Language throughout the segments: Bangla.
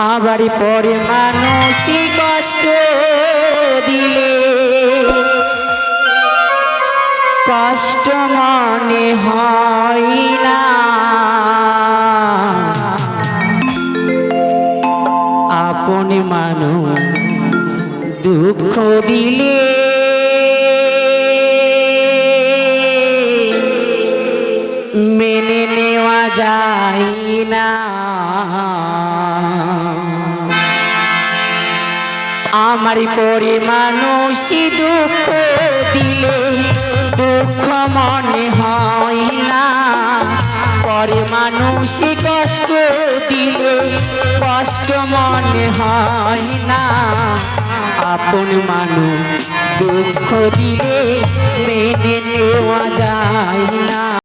আবার পরে মানসিক কষ্ট দিলে। কষ্ট মনে হয় না। আপন মানুষ দুঃখ দিলে। মেনে নেওয়া যায় না। আমার পরে মানুষই দুঃখ দিলে। দুঃখ মনে হয় না। পরে মানুষই কষ্ট দিলে। কষ্ট মনে হয় না। আপন মানুষ দুঃখ দিলে মেনে নেওয়া যায় না।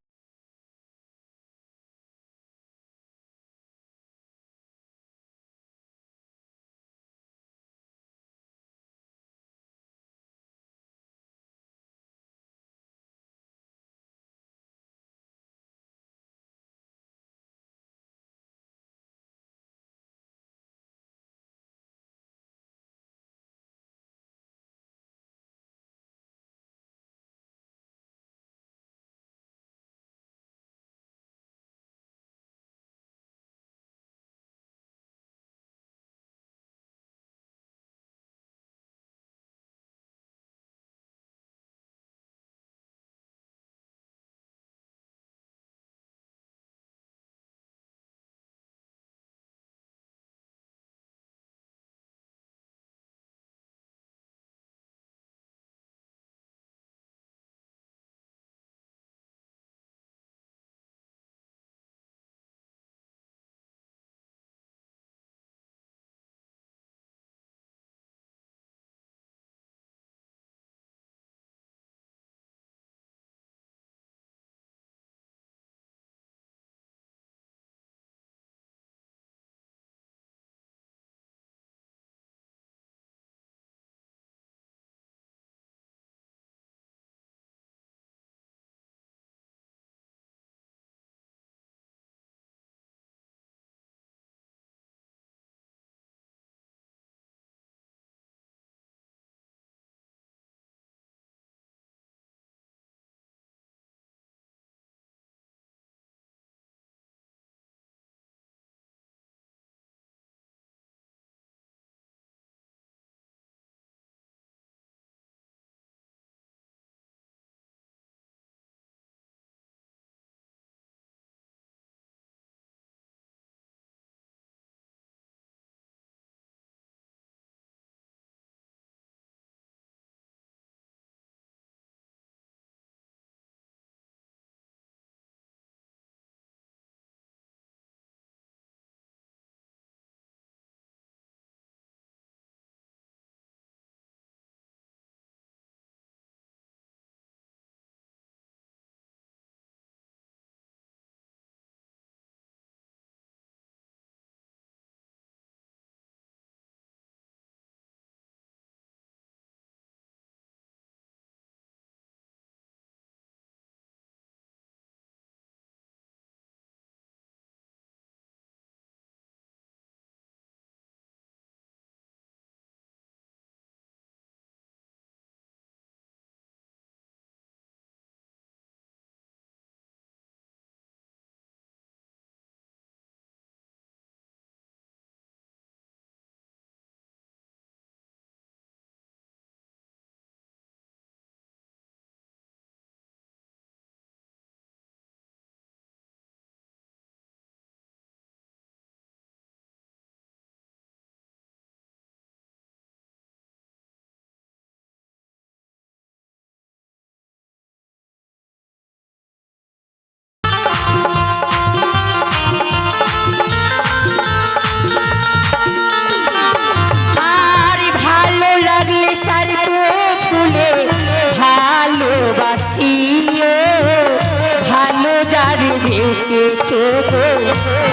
বেশে ছোট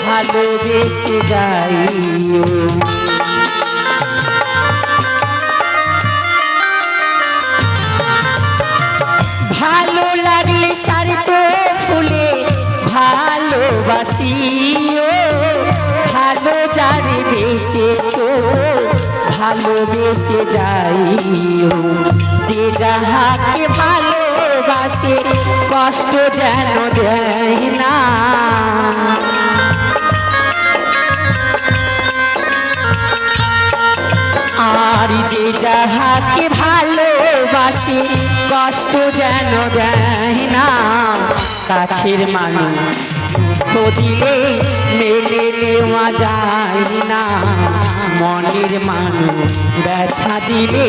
ভালোবেসে যাইও ভালো লাগলে সারি ফুলে ভালোবাসিও। ভালো যার বেশে ভালোবেসে যাইও। যে যাহাকে ভালোবাসে, কষ্ট যেন দেয় না। আর যে যাহাকে ভালোবাসে, কষ্ট যেন দেয় না। কাছের মানুষ দুঃখ দিলে মেনে নেওয়া যায় না। মনের মানুষ ব্যথা দিলে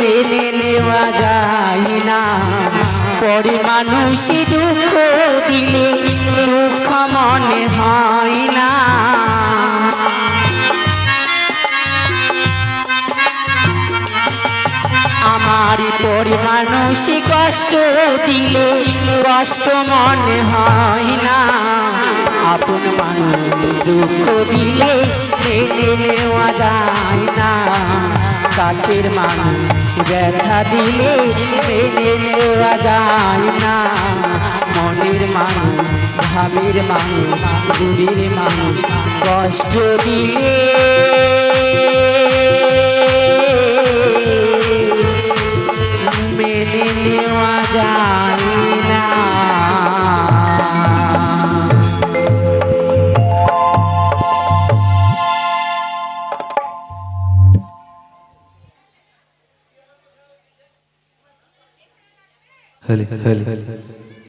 মেনে নেওয়া যায় না। পরে মানুষ দুঃখ দিলে দুঃখ মনে হয় না। আমার পরে মানুষ কষ্ট দিলে কষ্ট মনে হয় না। আপন মানুষ দুঃখ দিলে যায় না। কাছের মানুষ, ব্যথা দিলে মেনে নেওয়া যায় না। মনের মানুষ, ভাবের মানুষ, দূরের মানুষ, কষ্ট দিলে هلي هلي